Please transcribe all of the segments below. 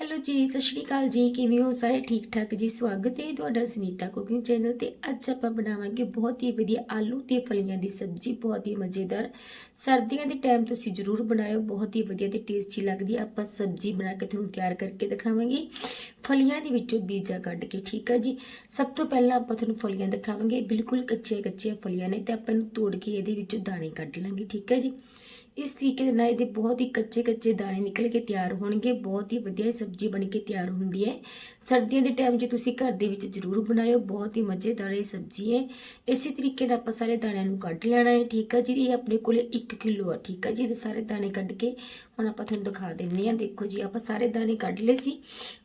Hello ਜੀ, ਸਤਿ ਸ਼੍ਰੀ ਅਕਾਲ ਜੀ, ਕਿਵੇਂ ਹੋ ਸਾਰੇ? ਠੀਕ ਠਾਕ ਜੀ, ਸਵਾਗਤ ਹੈ ਤੁਹਾਡਾ ਸੁਨੀਤਾ ਕੁਕਿੰਗ ਚੈਨਲ ਤੇ। ਅੱਜ ਆਪਾਂ ਬਣਾਵਾਂਗੇ ਬਹੁਤ ਹੀ ਵਧੀਆ ਆਲੂ ਤੇ ਫਲੀਆਂ ਦੀ ਸਬਜ਼ੀ, ਬਹੁਤ ਹੀ ਮਜ਼ੇਦਾਰ। ਸਰਦੀਆਂ ਦੇ ਟਾਈਮ ਤੁਸੀਂ ਜ਼ਰੂਰ ਬਣਾਇਓ, ਬਹੁਤ ਹੀ ਵਧੀਆ ਤੇ ਟੇਸਟੀ ਲੱਗਦੀ ਹੈ। ਆਪਾਂ ਸਬਜ਼ੀ ਬਣਾ ਕੇ ਤੁਹਾਨੂੰ ਤਿਆਰ ਕਰਕੇ ਦਿਖਾਵਾਂਗੇ। ਫਲੀਆਂ ਦੇ ਵਿੱਚੋਂ ਬੀਜਾਂ ਕੱਢ ਕੇ, ਠੀਕ ਹੈ ਜੀ? ਸਭ ਤੋਂ ਪਹਿਲਾਂ ਆਪਾਂ ਤੁਹਾਨੂੰ ਫਲੀਆਂ ਦਿਖਾਵਾਂਗੇ। ਬਿਲਕੁਲ ਕੱਚੀਆਂ ਕੱਚੀਆਂ ਫਲੀਆਂ ਨੇ ਤੇ ਆਪਾਂ ਇਹਨੂੰ ਤੋੜ ਕੇ ਇਹਦੇ ਵਿੱਚੋਂ ਦਾਣੇ ਕੱਢ ਲਾਂਗੇ, ਠੀਕ ਹੈ ਜੀ? ਇਸ ਤਰੀਕੇ ਦੇ ਨਾਲ ਇਹਦੇ ਬਹੁਤ ਹੀ ਕੱਚੇ ਕੱਚੇ ਦਾਣੇ ਨਿਕਲ ਕੇ ਤਿਆਰ ਹੋਣਗੇ, ਬਹੁਤ ਹੀ ਵਧੀਆ ਸਬਜ਼ੀ ਬਣ ਕੇ ਤਿਆਰ ਹੁੰਦੀ ਹੈ। ਸਰਦੀਆਂ ਦੇ ਟਾਈਮ 'ਚ ਤੁਸੀਂ ਘਰ ਦੇ ਵਿੱਚ ਜ਼ਰੂਰ ਬਣਾਇਓ, ਬਹੁਤ ਹੀ ਮਜ਼ੇਦਾਰ ਇਹ ਸਬਜ਼ੀ ਹੈ। ਇਸੇ ਤਰੀਕੇ ਨਾਲ ਆਪਾਂ ਸਾਰੇ ਦਾਣਿਆਂ ਨੂੰ ਕੱਢ ਲੈਣਾ ਹੈ, ਠੀਕ ਹੈ ਜੀ? ਇਹ ਆਪਣੇ ਕੋਲੇ 1 ਕਿਲੋ ਆ, ਠੀਕ ਹੈ ਜੀ? ਇਹਦੇ ਸਾਰੇ ਦਾਣੇ ਕੱਢ ਕੇ ਹੁਣ ਆਪਾਂ ਤੁਹਾਨੂੰ ਦਿਖਾ ਦਿੰਨੇ ਆ ਦੇਖੋ ਜੀ, ਆਪਾਂ ਸਾਰੇ ਦਾਣੇ ਕੱਢ ਲਏ ਸੀ।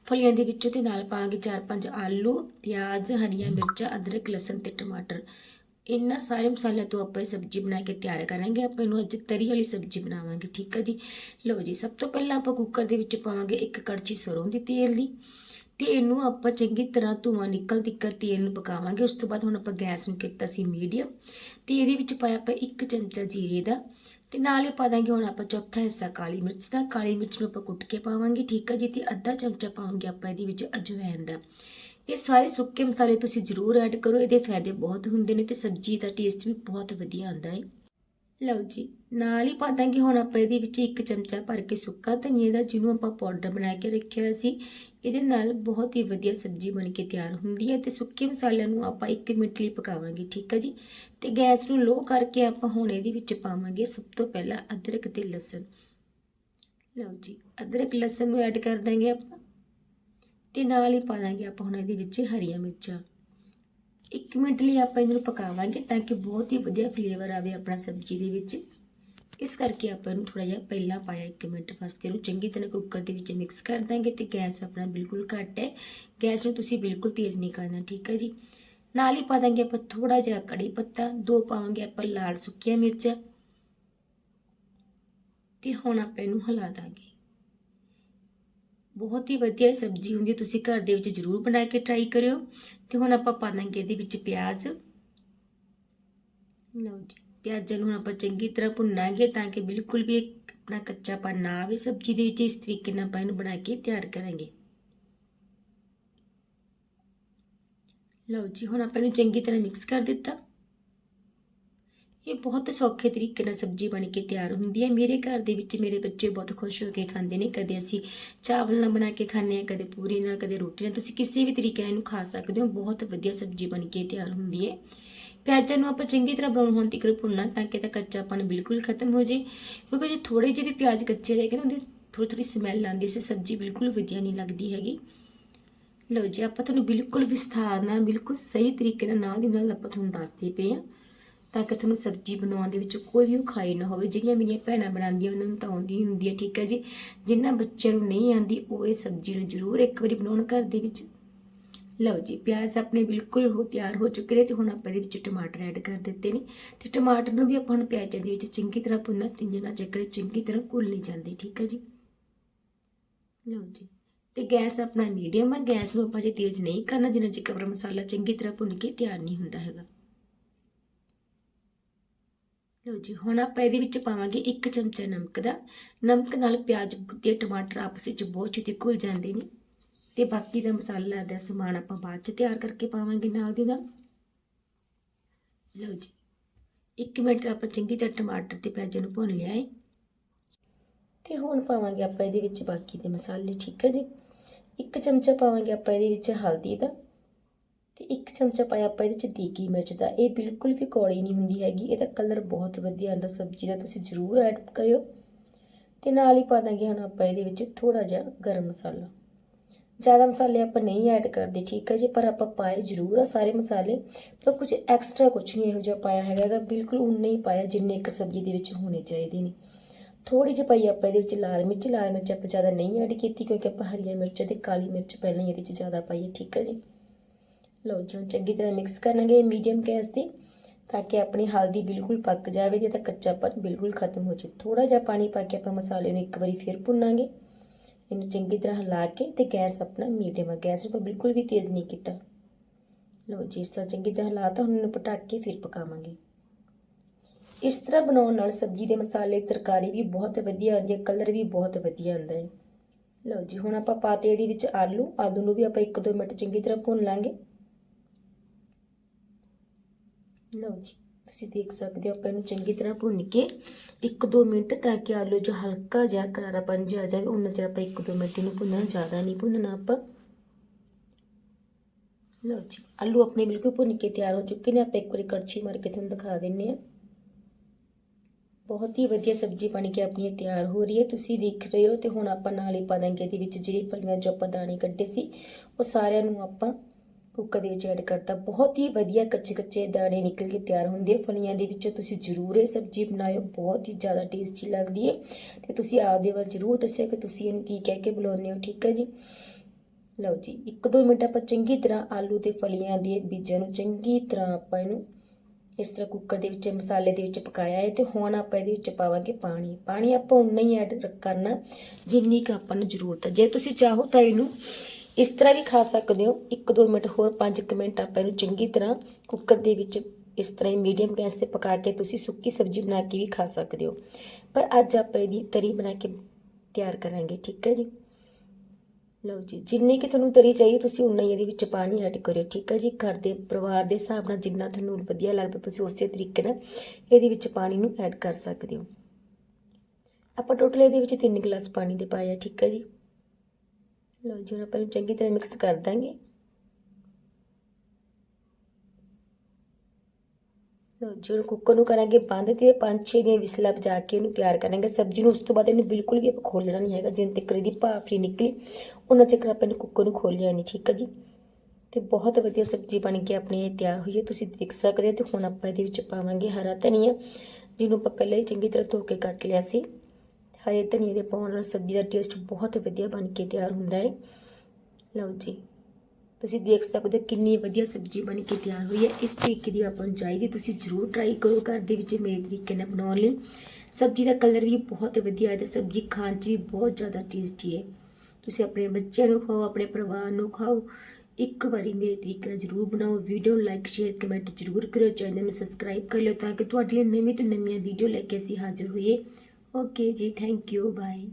ਫਲੀਆਂ ਦੇ ਵਿੱਚੋਂ ਤੇ ਨਾਲ ਪਾਵਾਂਗੇ 4-5 ਆਲੂ, ਪਿਆਜ਼, ਹਰੀਆਂ ਮਿਰਚਾਂ, ਅਦਰਕ, ਲਸਣ ਤੇ ਟਮਾਟਰ। ਇਹਨਾਂ ਸਾਰੇ ਮਸਾਲਿਆਂ ਤੋਂ ਆਪਾਂ ਇਹ ਸਬਜ਼ੀ ਬਣਾ ਕੇ ਤਿਆਰ ਕਰਾਂਗੇ, ਆਪਾਂ ਇਹਨੂੰ ਅੱਜ ਤਰੀ ਵਾਲੀ ਸਬਜ਼ੀ ਬਣਾਵਾਂਗੇ, ਠੀਕ ਹੈ ਜੀ? ਲਓ ਜੀ, ਸਭ ਤੋਂ ਪਹਿਲਾਂ ਆਪਾਂ ਕੁੱਕਰ ਦੇ ਵਿੱਚ ਪਾਵਾਂਗੇ ਇੱਕ ਕੜਛੀ ਸਰੋਂ ਦੀ ਤੇਲ ਦੀ ਤੇ ਇਹਨੂੰ ਆਪਾਂ ਚੰਗੀ ਤਰ੍ਹਾਂ ਧੂਆਂ ਨਿਕਲ ਤਿੱਕਰ ਤੇਲ ਨੂੰ ਪਕਾਵਾਂਗੇ, ਉਸ ਤੋਂ ਬਾਅਦ ਹੁਣ ਆਪਾਂ ਗੈਸ ਨੂੰ ਕੀਤਾ ਸੀ ਮੀਡੀਅਮ ਤੇ ਇਹਦੇ ਵਿੱਚ ਪਾਇਆ ਆਪਾਂ ਇੱਕ ਚਮਚਾ ਜੀਰੇ ਦਾ ਤੇ ਨਾਲ ਹੀ ਪਾ ਦਾਂਗੇ ਹੁਣ ਆਪਾਂ ਚੌਥਾ ਹਿੱਸਾ ਕਾਲੀ ਮਿਰਚ ਦਾ, ਕਾਲੀ ਮਿਰਚ ਨੂੰ ਆਪਾਂ ਕੁੱਟ ਕੇ ਪਾਵਾਂਗੇ, ਠੀਕ ਹੈ ਜੀ? ਤੇ ਅੱਧਾ ਚਮਚਾ ਪਾਵਾਂਗੇ ਆਪਾਂ ਇਹਦੇ ਵਿੱਚ ਅਜਵਾਇਣ ਦਾ। ਇਹ ਸਾਰੇ ਸੁੱਕੇ ਮਸਾਲੇ ਤੁਸੀਂ ਜ਼ਰੂਰ ਐਡ ਕਰੋ, ਇਹਦੇ ਫਾਇਦੇ ਬਹੁਤ ਹੁੰਦੇ ਨੇ ਤੇ ਸਬਜ਼ੀ ਦਾ ਟੇਸਟ ਵੀ ਬਹੁਤ ਵਧੀਆ ਆਉਂਦਾ ਹੈ ਲਓ ਜੀ, ਨਾਲ ਹੀ ਪਾ ਦਾਂਗੇ ਹੁਣ ਆਪਾਂ ਇਹਦੇ ਵਿੱਚ ਇੱਕ ਚਮਚਾ ਭਰ ਕੇ ਸੁੱਕਾ ਧਨੀਏ ਦਾ, ਜਿਹਨੂੰ ਆਪਾਂ ਪਾਊਡਰ ਬਣਾ ਕੇ ਰੱਖਿਆ ਹੋਇਆ ਸੀ। ਇਹਦੇ ਨਾਲ ਬਹੁਤ ਹੀ ਵਧੀਆ ਸਬਜ਼ੀ ਬਣ ਕੇ ਤਿਆਰ ਹੁੰਦੀ ਹੈ ਤੇ ਸੁੱਕੇ ਮਸਾਲਿਆਂ ਨੂੰ ਆਪਾਂ 1 ਮਿੰਟ ਲਈ ਪਕਾਵਾਂਗੇ, ਠੀਕ ਹੈ ਜੀ? ਤੇ ਗੈਸ ਨੂੰ ਲੋ ਕਰਕੇ ਆਪਾਂ ਹੁਣ ਇਹਦੇ ਵਿੱਚ ਪਾਵਾਂਗੇ ਸਭ ਤੋਂ ਪਹਿਲਾਂ ਅਦਰਕ ਤੇ ਲਸਣ। ਲਓ ਜੀ, ਅਦਰਕ, ਲਸਣ ਨੂੰ ਐਡ ਕਰ ਦਾਂਗੇ ਆਪਾਂ। ਤੇ ਨਾਲ ਹੀ ਪਾ ਦਾਂਗੇ ਆਪਾਂ ਹੁਣ ਇਹਦੇ ਵਿੱਚ ਹਰੀਆਂ ਮਿਰਚਾਂ। 1 ਮਿੰਟ ਲਈ ਆਪਾਂ ਇਹਨੂੰ ਪਕਾਵਾਂਗੇ ਤਾਂ ਕਿ ਬਹੁਤ ਹੀ ਵਧੀਆ ਫਲੇਵਰ ਆਵੇ ਆਪਣਾ ਸਬਜ਼ੀ ਦੇ ਵਿੱਚ। ਇਸ ਕਰਕੇ ਆਪਾਂ ਇਹਨੂੰ ਥੋੜਾ ਜਿਹਾ ਪਹਿਲਾਂ ਪਾਇਆ 1 ਮਿੰਟ ਵਾਸਤੇ ਇਹਨੂੰ ਚੰਗੀ ਤਰ੍ਹਾਂ ਕੁੱਕਰ ਦੇ ਵਿੱਚ ਮਿਕਸ ਕਰ ਦਾਂਗੇ ਤੇ ਗੈਸ ਆਪਣਾ ਬਿਲਕੁਲ ਘੱਟ ਹੈ। ਗੈਸ ਨੂੰ ਤੁਸੀਂ ਬਿਲਕੁਲ ਤੇਜ਼ ਨਹੀਂ ਕਰਨਾ, ਠੀਕ ਹੈ ਜੀ? ਨਾਲ ਹੀ ਪਾ ਦਾਂਗੇ ਆਪਾਂ ਥੋੜਾ ਜਿਹਾ ਕੜੀ ਪੱਤਾ, ਦੋ ਪਾਵਾਂਗੇ ਆਪਾਂ ਲਾਲ ਸੁੱਕੀਆਂ ਮਿਰਚਾਂ। ਤੇ ਹੁਣ ਆਪਾਂ ਇਹਨੂੰ ਹਿਲਾ ਦਾਂਗੇ। ਬਹੁਤ ਹੀ ਵਧੀਆ ਸਬਜ਼ੀ ਹੁੰਦੀ ਤੁਸੀਂ ਘਰ ਦੇ ਵਿੱਚ ਜ਼ਰੂਰ ਬਣਾ ਕੇ ਟਰਾਈ ਕਰਿਓ। ਤੇ ਹੁਣ ਆਪਾਂ ਪਾ ਦਾਂਗੇ ਇਹਦੇ ਵਿੱਚ ਪਿਆਜ਼। ਲਓ ਜੀ, ਪਿਆਜ਼ਾਂ ਨੂੰ ਹੁਣ ਆਪਾਂ ਚੰਗੀ ਤਰ੍ਹਾਂ ਭੁੰਨਾਂਗੇ ਤਾਂ ਕਿ ਬਿਲਕੁਲ ਵੀ ਆਪਣਾ ਕੱਚਾਪਨ ਨਾ ਆਵੇ। ਸਬਜ਼ੀ ਦੇ ਵਿੱਚ ਇਸ ਤਰੀਕੇ ਨਾਲ ਆਪਾਂ ਇਹਨੂੰ ਬਣਾ ਕੇ ਤਿਆਰ ਕਰਾਂਗੇ। ਲਓ ਜੀ, ਹੁਣ ਆਪਾਂ ਇਹਨੂੰ ਚੰਗੀ ਤਰ੍ਹਾਂ ਮਿਕਸ ਕਰ ਦਿੱਤਾ। ਇਹ ਬਹੁਤ ਸੌਖੇ ਤਰੀਕੇ ਨਾਲ ਸਬਜ਼ੀ ਬਣ ਕੇ ਤਿਆਰ ਹੁੰਦੀ ਹੈ। ਮੇਰੇ ਘਰ ਦੇ ਵਿੱਚ ਮੇਰੇ ਬੱਚੇ ਬਹੁਤ ਖੁਸ਼ ਹੋ ਕੇ ਖਾਂਦੇ ਨੇ। ਕਦੇ ਅਸੀਂ ਚਾਵਲ ਨਾਲ ਬਣਾ ਕੇ ਖਾਂਦੇ ਹਾਂ, ਕਦੇ ਪੂਰੀ ਨਾਲ, ਕਦੇ ਰੋਟੀ ਨਾਲ। ਤੁਸੀਂ ਕਿਸੇ ਵੀ ਤਰੀਕੇ ਨਾਲ ਇਹਨੂੰ ਖਾ ਸਕਦੇ ਹੋ। ਬਹੁਤ ਵਧੀਆ ਸਬਜ਼ੀ ਬਣ ਕੇ ਤਿਆਰ ਹੁੰਦੀ ਹੈ। ਪਿਆਜ਼ਾਂ ਨੂੰ ਆਪਾਂ ਚੰਗੀ ਤਰ੍ਹਾਂ ਬਰਾਊਨ ਹੋਣ ਤੱਕ ਭੁੰਨਣਾ ਤਾਂ ਕਿ ਇਹਦਾ ਕੱਚਾਪਣ ਬਿਲਕੁਲ ਖਤਮ ਹੋ ਜੇ ਕਿਉਂਕਿ ਜੇ ਥੋੜੇ ਜਿਹੇ ਵੀ ਪਿਆਜ਼ ਕੱਚੇ ਰਹਿ ਗਏ ਨਾ, ਉਹਦੀ ਥੋੜੀ ਥੋੜੀ ਸਮੈਲ ਆਉਂਦੀ ਸੀ। ਸਬਜ਼ੀ ਬਿਲਕੁਲ ਵਧੀਆ ਨਹੀਂ ਲੱਗਦੀ ਹੈਗੀ। ਲਓ ਜੀ, ਆਪਾਂ ਤੁਹਾਨੂੰ ਬਿਲਕੁਲ ਵਿਸਥਾਰ ਨਾਲ, ਬਿਲਕੁਲ ਸਹੀ ਤਰੀਕੇ ਨਾਲ ਨਾਲ ਦੀ ਨਾਲ ਆਪਾਂ ਤੁਹਾਨੂੰ ਦੱਸਦੇ ਪਏ ਆ ਤਾਂ ਕਿ ਤੁਹਾਨੂੰ ਸਬਜ਼ੀ ਬਣਾਉਣ ਦੇ ਵਿੱਚ ਕੋਈ ਵੀ ਖਾਈ ਨਾ ਹੋਵੇ। ਜਿਹੜੀਆਂ ਮੇਰੀਆਂ ਭੈਣਾਂ ਬਣਾਉਂਦੀਆਂ, ਉਹਨਾਂ ਨੂੰ ਤਾਂ ਆਉਂਦੀ ਹੁੰਦੀ ਹੈ ਠੀਕ ਹੈ ਜੀ? ਜਿਨ੍ਹਾਂ ਬੱਚਿਆਂ ਨੂੰ ਨਹੀਂ ਆਉਂਦੀ, ਉਹ ਇਹ ਸਬਜ਼ੀ ਨੂੰ ਜ਼ਰੂਰ ਇੱਕ ਵਾਰੀ ਬਣਾਉਣ ਘਰ ਦੇ ਵਿੱਚ। ਲਓ ਜੀ, ਪਿਆਜ਼ ਆਪਣੇ ਬਿਲਕੁਲ ਹੋ ਤਿਆਰ ਹੋ ਚੁੱਕੇ ਨੇ ਤੇ ਹੁਣ ਆਪਾਂ ਇਹਦੇ ਵਿੱਚ ਟਮਾਟਰ ਐਡ ਕਰ ਦਿੱਤੇ ਨੇ। ਤੇ ਟਮਾਟਰ ਨੂੰ ਵੀ ਆਪਾਂ ਹੁਣ ਪਿਆਜ਼ਾਂ ਦੇ ਵਿੱਚ ਚੰਗੀ ਤਰ੍ਹਾਂ ਭੁੰਨਣਾ ਤਿੰਨਾਂ ਚੱਕਰ ਚੰਗੀ ਤਰ੍ਹਾਂ ਘੁਲ ਨਹੀਂ ਜਾਂਦੇ, ਠੀਕ ਹੈ ਜੀ? ਲਓ ਜੀ, ਤੇ ਗੈਸ ਆਪਣਾ ਮੀਡੀਅਮ ਹੈ ਗੈਸ ਨੂੰ ਆਪਾਂ ਜੇ ਤੇਜ਼ ਨਹੀਂ ਕਰਨਾ, ਜਿੰਨਾ ਚਿਰ ਮਸਾਲਾ ਚੰਗੀ ਤਰ੍ਹਾਂ ਭੁੰਨ ਕੇ ਤਿਆਰ ਨਹੀਂ ਹੁੰਦਾ ਹੈਗਾ। ਲਓ ਜੀ, ਹੁਣ ਆਪਾਂ ਇਹਦੇ ਵਿੱਚ ਪਾਵਾਂਗੇ 1 ਚਮਚਾ ਨਮਕ ਦਾ। ਨਮਕ ਨਾਲ ਪਿਆਜ਼ ਤੇ ਟਮਾਟਰ ਆਪਸ ਵਿੱਚ ਬਹੁਤ ਛੇਤੀ ਘੁਲ ਜਾਂਦੇ ਨੇ। ਤੇ ਬਾਕੀ ਦਾ ਮਸਾਲਾ ਦਾ ਸਮਾਨ ਆਪਾਂ ਬਾਅਦ ਚ ਤਿਆਰ ਕਰਕੇ ਪਾਵਾਂਗੇ ਨਾਲ ਦੀ ਨਾਲ। ਲਓ ਜੀ 1 ਮਿੰਟ ਆਪਾਂ ਚੰਗੀ ਤਰ੍ਹਾਂ ਟਮਾਟਰ ਤੇ ਪਿਆਜ਼ ਨੂੰ ਭੁੰਨ ਲਿਆ ਹੈ ਤੇ ਹੁਣ ਪਾਵਾਂਗੇ ਆਪਾਂ ਇਹਦੇ ਵਿੱਚ ਬਾਕੀ ਦੇ ਮਸਾਲੇ, ਠੀਕ ਹੈ ਜੀ। ਇੱਕ ਚਮਚਾ ਪਾਵਾਂਗੇ ਆਪਾਂ ਇਹਦੇ ਵਿੱਚ ਹਲਦੀ ਦਾ। ਤੇ ਇੱਕ ਚਮਚਾ ਪਾਇਆ ਆਪਾਂ ਇਹਦੇ 'ਚ ਦੇਗੀ ਮਿਰਚ ਦਾ। ਇਹ ਬਿਲਕੁਲ ਵੀ ਕੌੜੀ ਨਹੀਂ ਹੁੰਦੀ ਹੈਗੀ। ਇਹਦਾ ਕਲਰ ਬਹੁਤ ਵਧੀਆ ਆਉਂਦਾ। ਸਬਜ਼ੀ ਦਾ ਤੁਸੀਂ ਜ਼ਰੂਰ ਐਡ ਕਰਿਓ। ਤੇ ਨਾਲ ਹੀ ਪਾ ਦਾਂਗੇ ਹੁਣ ਆਪਾਂ ਇਹਦੇ ਵਿੱਚ ਥੋੜਾ ਜਿਹਾ ਗਰਮ ਮਸਾਲਾ। ਜ਼ਿਆਦਾ ਮਸਾਲੇ ਆਪਾਂ ਨਹੀਂ ਐਡ ਕਰਦੇ ਠੀਕ ਹੈ ਜੀ? ਪਰ ਆਪਾਂ ਪਾਏ ਜ਼ਰੂਰ ਆ ਸਾਰੇ ਮਸਾਲੇ। ਪਰ ਕੁਝ ਐਕਸਟਰਾ ਕੁਝ ਨਹੀਂ ਇਹੋ ਜਿਹਾ ਪਾਇਆ ਹੈਗਾ ਗਾ, ਬਿਲਕੁਲ ਉਨੇ ਹੀ ਪਾਇਆ ਜਿੰਨੇ ਇੱਕ ਸਬਜ਼ੀ ਦੇ ਵਿੱਚ ਹੋਣੇ ਚਾਹੀਦੇ ਨੇ। ਥੋੜੀ ਜਿਹੀ ਪਾਈ ਆਪਾਂ ਇਹਦੇ ਵਿੱਚ ਲਾਲ ਮਿਰਚ। ਲਾਲ ਮਿਰਚ ਆਪਾਂ ਜ਼ਿਆਦਾ ਨਹੀਂ ਐਡ ਕੀਤੀ ਕਿਉਂਕਿ ਆਪਾਂ ਹਰੀਆਂ ਮਿਰਚ ਤੇ ਕਾਲੀ ਮਿਰਚ ਪਹਿਲਾਂ ਹੀ ਇਹਦੇ ਵਿੱਚ ਜ਼ਿਆਦਾ ਪਾਈ ਹੈ ਠੀਕ ਹੈ ਜੀ? ਲਓ ਜੀ, ਹੁਣ ਚੰਗੀ ਤਰ੍ਹਾਂ ਮਿਕਸ ਕਰਾਂਗੇ ਮੀਡੀਅਮ ਗੈਸ ਦੀ, ਤਾਂ ਕਿ ਆਪਣੀ ਹਲਦੀ ਬਿਲਕੁਲ ਪੱਕ ਜਾਵੇ ਤੇ ਇਹਦਾ ਕੱਚਾਪਨ ਬਿਲਕੁਲ ਖਤਮ ਹੋ ਜਾਵੇ ਥੋੜਾ ਜਿਹਾ ਪਾਣੀ ਪਾ ਕੇ ਆਪਾਂ ਮਸਾਲੇ ਨੂੰ ਇੱਕ ਵਾਰੀ ਫਿਰ ਭੁੰਨਾਂਗੇ। ਇਹਨੂੰ ਚੰਗੀ ਤਰ੍ਹਾਂ ਹਿਲਾ ਕੇ ਤੇ ਗੈਸ ਆਪਣਾ ਮੀਡੀਅਮ ਆ, ਗੈਸ ਨੂੰ ਬਿਲਕੁਲ ਵੀ ਤੇਜ਼ ਨਹੀਂ ਕੀਤਾ। ਲਓ ਜੀ, ਇਸ ਤਰ੍ਹਾਂ ਚੰਗੀ ਤਰ੍ਹਾਂ ਹਿਲਾਤਾ, ਹੁਣ ਇਹਨੂੰ ਪਟਾਕ ਕੇ ਫਿਰ ਪਕਾਵਾਂਗੇ। ਇਸ ਤਰ੍ਹਾਂ ਬਣਾਉਣ ਨਾਲ ਸਬਜ਼ੀ ਦੇ ਮਸਾਲੇ, ਤਰਕਾਰੀ ਵੀ ਬਹੁਤ ਵਧੀਆ ਆਉਂਦੀ ਹੈ, ਕਲਰ ਵੀ ਬਹੁਤ ਵਧੀਆ ਆਉਂਦਾ ਹੈ। ਲਓ ਜੀ, ਹੁਣ ਆਪਾਂ ਪਾਤੇ ਇਹਦੇ ਵਿੱਚ ਆਲੂ ਆਲੂ ਨੂੰ ਵੀ ਆਪਾਂ 1-2 ਮਿੰਟ ਚੰਗੀ ਤਰ੍ਹਾਂ ਭੁੰਨ ਲਾਂਗੇ। ਲਓ ਜੀ, ਤੁਸੀਂ ਦੇਖ ਸਕਦੇ ਹੋ ਆਪਾਂ ਇਹਨੂੰ ਚੰਗੀ ਤਰ੍ਹਾਂ ਭੁੰਨ ਕੇ 1-2 ਮਿੰਟ ਤਾਂ ਕਿ ਆਲੂ ਜੋ ਹਲਕਾ ਜਿਹਾ ਕਰਾਰਾਪਨ ਜਿਹਾ ਆ ਜਾਵੇ ਉਹਨਾਂ ਚਿਰ ਆਪਾਂ 1-2 ਮਿੰਟ ਇਹਨੂੰ ਭੁੰਨਣਾ ਜ਼ਿਆਦਾ ਨਹੀਂ ਭੁੰਨਣਾ ਆਪਾਂ। ਲਓ ਜੀ, ਆਲੂ ਆਪਣੇ ਬਿਲਕੁਲ ਭੁੰਨ ਕੇ ਤਿਆਰ ਹੋ ਚੁੱਕੇ ਨੇ, ਆਪਾਂ ਇੱਕ ਵਾਰੀ ਕੜਛੀ ਮਾਰ ਕੇ ਤੁਹਾਨੂੰ ਦਿਖਾ ਦਿੰਨੇ ਆ ਬਹੁਤ ਹੀ ਵਧੀਆ ਸਬਜ਼ੀ ਬਣ ਕੇ ਆਪਣੀ ਤਿਆਰ ਹੋ ਰਹੀ ਹੈ, ਤੁਸੀਂ ਦੇਖ ਰਹੇ ਹੋ ਤੇ ਹੁਣ ਆਪਾਂ ਨਾਲ ਹੀ ਪਾ ਦਾਂਗੇ ਇਹਦੇ ਵਿੱਚ ਜਿਹੜੀ ਫਲੀਆਂ ਜੋ ਆਪਾਂ ਦਾਣੇ ਕੱਢੇ ਸੀ, ਉਹ ਸਾਰਿਆਂ ਨੂੰ ਆਪਾਂ ਕੁੱਕਰ ਦੇ ਵਿੱਚ ਐਡ ਕਰਤਾ। ਬਹੁਤ ਹੀ ਵਧੀਆ ਕੱਚੇ ਕੱਚੇ ਦਾਣੇ ਨਿਕਲ ਕੇ ਤਿਆਰ ਹੁੰਦੇ ਆ। ਫਲੀਆਂ ਦੇ ਵਿੱਚੋਂ ਤੁਸੀਂ ਜ਼ਰੂਰ ਇਹ ਸਬਜ਼ੀ ਬਣਾਇਓ। ਬਹੁਤ ਹੀ ਜ਼ਿਆਦਾ ਟੇਸਟੀ ਲੱਗਦੀ ਹੈ ਤੇ ਤੁਸੀਂ ਆਪਦੇ ਵੱਲ ਜ਼ਰੂਰ ਦੱਸਿਓ ਕਿ ਤੁਸੀਂ ਇਹਨੂੰ ਕੀ ਕਹਿ ਕੇ ਬੁਲਾਉਂਦੇ ਹੋ। ਠੀਕ ਹੈ ਜੀ? ਲਓ ਜੀ 1-2 ਮਿੰਟ ਆਪਾਂ ਚੰਗੀ ਤਰ੍ਹਾਂ ਆਲੂ ਤੇ ਫਲੀਆਂ ਦੇ ਬੀਜਾਂ ਨੂੰ ਚੰਗੀ ਤਰ੍ਹਾਂ ਆਪਾਂ ਇਹਨੂੰ ਇਸ ਤਰ੍ਹਾਂ ਕੁੱਕਰ ਦੇ ਵਿੱਚ, ਮਸਾਲੇ ਦੇ ਵਿੱਚ ਪਕਾਇਆ ਹੈ। ਤੇ ਹੁਣ ਆਪਾਂ ਇਹਦੇ ਵਿੱਚ ਪਾਵਾਂਗੇ ਪਾਣੀ। ਪਾਣੀ ਆਪਾਂ ਉਨਾ ਹੀ ਐਡ ਕਰਨਾ ਜਿੰਨੀ ਕੁ ਆਪਾਂ ਨੂੰ ਜ਼ਰੂਰਤ ਹੈ। ਜੇ ਤੁਸੀਂ ਚਾਹੋ ਤਾਂ ਇਹਨੂੰ ਇਸ ਤਰ੍ਹਾਂ ਵੀ ਖਾ ਸਕਦੇ ਹੋ। 1-2 ਮਿੰਟ ਹੋਰ 5 ਮਿੰਟ ਆਪਾਂ ਇਹਨੂੰ ਚੰਗੀ ਤਰ੍ਹਾਂ ਕੁੱਕਰ ਦੇ ਵਿੱਚ ਇਸ ਤਰ੍ਹਾਂ ਹੀ ਮੀਡੀਅਮ ਗੈਸ ਤੇ ਪਕਾ ਕੇ ਤੁਸੀਂ ਸੁੱਕੀ ਸਬਜ਼ੀ ਬਣਾ ਕੇ ਵੀ ਖਾ ਸਕਦੇ ਹੋ। ਪਰ ਅੱਜ ਆਪਾਂ ਇਹਦੀ ਤਰੀ ਬਣਾ ਕੇ ਤਿਆਰ ਕਰਾਂਗੇ, ਠੀਕ ਹੈ ਜੀ? ਲਓ ਜੀ, ਜਿੰਨੀ ਕਿ ਤੁਹਾਨੂੰ ਤਰੀ ਚਾਹੀਏ ਤੁਸੀਂ ਉਨਾ ਹੀ ਇਹਦੇ ਵਿੱਚ ਪਾਣੀ ਐਡ ਕਰਿਓ, ਠੀਕ ਹੈ ਜੀ? ਘਰ ਦੇ, ਪਰਿਵਾਰ ਦੇ ਹਿਸਾਬ ਨਾਲ ਜਿੰਨਾ ਤੁਹਾਨੂੰ ਵਧੀਆ ਲੱਗਦਾ ਤੁਸੀਂ ਉਸੇ ਤਰੀਕੇ ਨਾਲ ਇਹਦੇ ਵਿੱਚ ਪਾਣੀ ਨੂੰ ਐਡ ਕਰ ਸਕਦੇ ਹੋ। ਆਪਾਂ ਟੋਟਲ ਇਹਦੇ ਵਿੱਚ 3 ਗਲਾਸ ਪਾਣੀ ਦੇ ਪਾਇਆ, ਠੀਕ ਹੈ ਜੀ? ਲਓ ਜੀ, ਹੁਣ ਆਪਾਂ ਇਹਨੂੰ ਚੰਗੀ ਤਰ੍ਹਾਂ ਮਿਕਸ ਕਰ ਦਾਂਗੇ। ਲਓ ਜੀ, ਹੁਣ ਕੁੱਕਰ ਨੂੰ ਕਰਾਂਗੇ ਬੰਦ ਤੇ 5-6 ਦੀਆਂ ਵਿਸਲਾਂ ਵਜਾ ਕੇ ਇਹਨੂੰ ਤਿਆਰ ਕਰਾਂਗੇ। ਸਬਜ਼ੀ ਨੂੰ ਉਸ ਤੋਂ ਬਾਅਦ ਇਹਨੂੰ ਬਿਲਕੁਲ ਵੀ ਆਪਾਂ ਖੋਲਣਾ ਨਹੀਂ ਹੈਗਾ। ਜਿੰਨ ਤੱਕ ਇਹਦੀ ਭਾਫ ਨਹੀਂ ਨਿਕਲੀ ਉਹਨਾਂ ਚੱਕਰ ਆਪਾਂ ਇਹਨੂੰ ਕੁੱਕਰ ਨੂੰ ਖੋਲਿਆ ਨਹੀਂ, ਠੀਕ ਹੈ ਜੀ? ਤੇ ਬਹੁਤ ਵਧੀਆ ਸਬਜ਼ੀ ਬਣ ਕੇ ਆਪਣੀ ਇਹ ਤਿਆਰ ਹੋਈ ਹੈ। ਤੁਸੀਂ ਦੇਖ ਸਕਦੇ ਹੋ ਤੇ ਹੁਣ ਆਪਾਂ ਇਹਦੇ ਵਿੱਚ ਪਾਵਾਂਗੇ ਹਰਾ ਧਨੀਆ, ਜਿਹਨੂੰ ਆਪਾਂ ਪਹਿਲਾਂ ਹੀ ਚੰਗੀ ਤਰ੍ਹਾਂ ਧੋ ਕੇ ਕੱਟ ਲਿਆ ਸੀ। ਹਰੇ ਧਨੀਏ ਦੇ ਪਾਉਣ ਨਾਲ ਸਬਜ਼ੀ ਦਾ ਟੇਸਟ ਬਹੁਤ ਵਧੀਆ ਬਣ ਕੇ ਤਿਆਰ ਹੁੰਦਾ ਹੈ। ਲਓ ਜੀ, ਤੁਸੀਂ ਦੇਖ ਸਕਦੇ ਹੋ ਕਿੰਨੀ ਵਧੀਆ ਸਬਜ਼ੀ ਬਣ ਕੇ ਤਿਆਰ ਹੋਈ ਹੈ। ਇਸ ਤਰੀਕੇ ਦੀ ਆਪਾਂ ਨੂੰ ਚਾਹੀਦੀ, ਤੁਸੀਂ ਜ਼ਰੂਰ ਟਰਾਈ ਕਰੋ ਘਰ ਦੇ ਵਿੱਚ ਮੇਰੇ ਤਰੀਕੇ ਨਾਲ ਬਣਾਉਣ ਲਈ। ਸਬਜ਼ੀ ਦਾ ਕਲਰ ਵੀ ਬਹੁਤ ਵਧੀਆ ਹੈ ਤੇ ਸਬਜ਼ੀ ਖਾਣ 'ਚ ਵੀ ਬਹੁਤ ਜ਼ਿਆਦਾ ਟੇਸਟੀ ਹੈ। ਤੁਸੀਂ ਆਪਣੇ ਬੱਚਿਆਂ ਨੂੰ ਖਾਓ, ਆਪਣੇ ਪਰਿਵਾਰ ਨੂੰ ਖਾਓ, ਇੱਕ ਵਾਰੀ ਮੇਰੇ ਤਰੀਕੇ ਨਾਲ ਜ਼ਰੂਰ ਬਣਾਓ। ਵੀਡੀਓ ਲਾਈਕ ਸ਼ੇਅਰ ਕਮੈਂਟ ਜ਼ਰੂਰ ਕਰਿਓ ਚੈਨਲ ਨੂੰ ਸਬਸਕ੍ਰਾਈਬ ਕਰ ਲਿਓ ਤਾਂ ਕਿ ਤੁਹਾਡੇ ਲਈ ਨਵੀਂ ਤੋਂ ਨਵੀਆਂ ਵੀਡੀਓ ਲੈ ਕੇ ਅਸੀਂ ਹਾਜ਼ਰ ਹੋਈਏ। ਓਕੇ ਜੀ ਥੈਂਕ ਯੂ ਬਾਏ